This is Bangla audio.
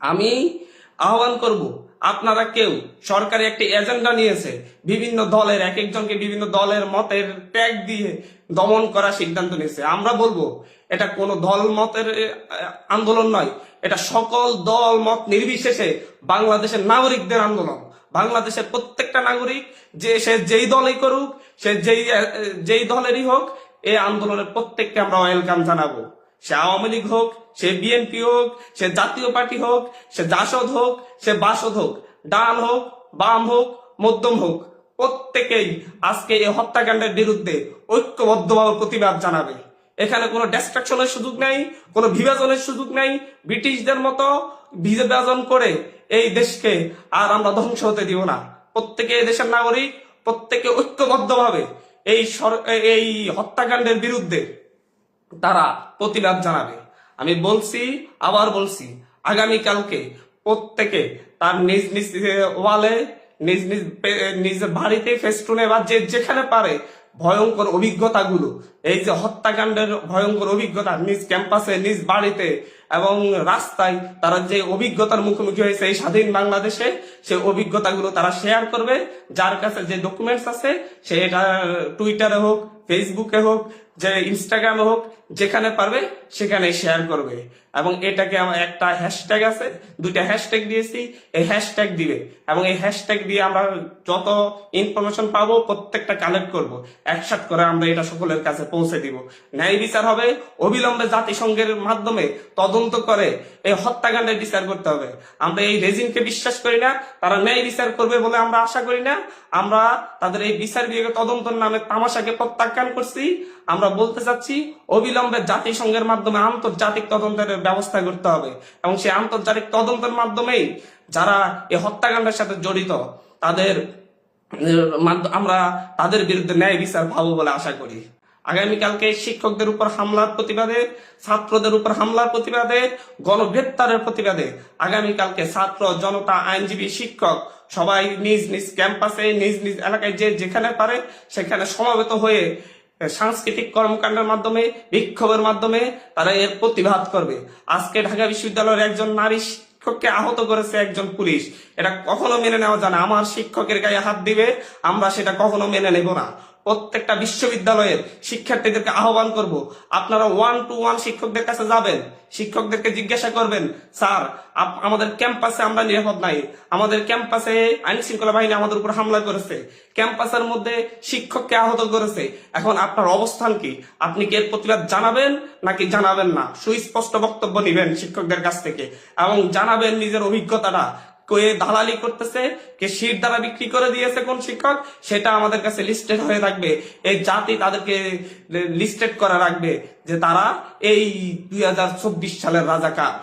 আমি আহ্বান করব, আপনারা কেউ সরকারি একটি এজেন্ডা নিয়েছে, বিভিন্ন দলের এক একজনকে বিভিন্ন দলের মতের ট্যাগ দিয়ে দমন করার সিদ্ধান্ত নিয়েছে। আমরা বলব, এটা কোনো দল মতের আন্দোলন নয়, এটা সকল দল মত নির্বিশেষে বাংলাদেশের নাগরিকদের আন্দোলন। বাংলাদেশের প্রত্যেকটা নাগরিক, যে সে যেই দলই করুক, সে যেই যেই দলেরই হোক, এই আন্দোলনের প্রত্যেককে আমরা ওয়েলকাম জানাব। সে আওয়ামী লীগ হোক, সে বিএনপি হোক, সে জাতীয় পার্টি হোক, সে জাসদ হোক, সে বাসদ হোক ডান হোক, বাম হোক, মধ্যম হোক, প্রত্যেকেই আজকে এই হত্যাকাণ্ডের বিরুদ্ধে ঐক্যবদ্ধভাবে প্রতিবাদ জানাবে। এখানে কোনো ডিস্ট্রাকশনের সুযোগ নেই, কোনো বিভাজনের সুযোগ নেই। ব্রিটিশদের মতো বিভাজন করে এই দেশকে আর আমরা ধ্বংস হতে দিব না। প্রত্যেকে দেশের নাগরিক, প্রত্যেকে ঐক্যবদ্ধভাবে এই এই হত্যাকাণ্ডের বিরুদ্ধে তারা প্রতিবাদ জানাবে। আমি বলছি, আবার বলছি, আগামীকালকে প্রত্যেকে তার নিজ নিজ ওয়ালে, নিজ নিজ নিজ বাড়িতে, ফেস্টুনে বা যে যেখানে পারে, ভয়ঙ্কর অভিজ্ঞতাগুলো এই যে হত্যাকাণ্ডের ভয়ঙ্কর অভিজ্ঞতা নিজ ক্যাম্পাসে, নিজ বাড়িতে এবং রাস্তায় তারা যে অভিজ্ঞতার মুখোমুখি হয়েছে এই স্বাধীন বাংলাদেশে সেই অভিজ্ঞতাগুলো তারা শেয়ার করবে। যার কাছে যে ডকুমেন্টস আছে, সে এটা টুইটারে হোক ফেসবুকে হোক, যে ইনস্টাগ্রামে হোক, যেখানে পারবে সেখানে শেয়ার করবে। এবং এটাকে আমার একটা হ্যাশট্যাগ আছে, দুইটা হ্যাশট্যাগ দিয়েছি, এই হ্যাশট্যাগ দিবে। এবং এই হ্যাশট্যাগ দিয়ে আমরা যত ইনফরমেশন পাবো, প্রত্যেকটা কালেক্ট করব। একসাথ করে আমরা এটা সকলের কাছে পৌঁছে দিব। ন্যায় বিচার হবে, অবিলম্বে জাতিসংঘের মাধ্যমে তদন্ত করে এই হত্যাকাণ্ডের বিচার করতে হবে। আমরা এই রেজিমকে বিশ্বাস করি না, তারা ন্যায় বিচার করবে বলে আমরা আশা করি না। আমরা তাদের এই বিচার বিভাগের তদন্তর নামে তামাশাকে প্রত্যাখ্যান করছি। আমরা বলতে চাচ্ছি, অবিলম্বে জাতিসংঘের মাধ্যমে আন্তর্জাতিক তদন্তের ব্যবস্থা করতে হবে এবং সেই আন্তর্জাতিক তদন্তের মাধ্যমেই যারা এই হত্যাকাণ্ডের সাথে জড়িত, তাদের আমরা তাদের বিরুদ্ধে ন্যায় বিচার পাবো বলে আশা করি। আগামীকালকে শিক্ষকদের উপর হামলার প্রতিবাদে, ছাত্রদের উপর হামলার প্রতিবাদে গণগ্রেপ্তারের প্রতিবাদে আগামীকালকে ছাত্র, জনতা, আইনজীবী, শিক্ষক সবাই নিজ নিজ ক্যাম্পাসে, নিজ নিজ এলাকায় যে যেখানে পারে সেখানে সমাবেত হয়ে সাংস্কৃতিক কর্মকাণ্ডের মাধ্যমে, বিক্ষোভের মাধ্যমে তারা এর প্রতিবাদ করবে। আজকে ঢাকা বিশ্ববিদ্যালয়ের একজন নারী শিক্ষককে আহত করেছে একজন পুলিশ। এটা কখনো মেনে নেওয়া যায় না। আমার শিক্ষকের গায়ে হাত দিবে, আমরা সেটা কখনো মেনে নেব না। প্রত্যেকটা বিশ্ববিদ্যালয়ের শিক্ষার্থীদেরকে আহ্বান করব। আপনারা ওয়ান টু ওয়ান শিক্ষকদের কাছে যাবেন, শিক্ষকদেরকে জিজ্ঞাসা করবেন, স্যার আমাদের ক্যাম্পাসে আমরা নিরাপদ নাই। আমাদের ক্যাম্পাসে আইন শৃঙ্খলা বাহিনী আমাদের উপর হামলা করেছে। ক্যাম্পাসের মধ্যে শিক্ষককে আহত করেছে। এখন আপনার অবস্থান কি? আপনি কি এর প্রতিবাদ জানাবেন নাকি জানাবেন না? সুস্পষ্ট বক্তব্য নিবেন শিক্ষকদের কাছ থেকে এবং জানাবেন নিজের অভিজ্ঞতাটা। দালালি করতেছে, কে শির দ্বারা বিক্রি করে দিয়েছে কোন শিক্ষক, সেটা আমাদের কাছে লিস্টেড হয়ে থাকবে। এই জাতি তাদেরকে লিস্টেড করা রাখবে যে তারা এই দুই হাজার চব্বিশ সালের রাজাকার।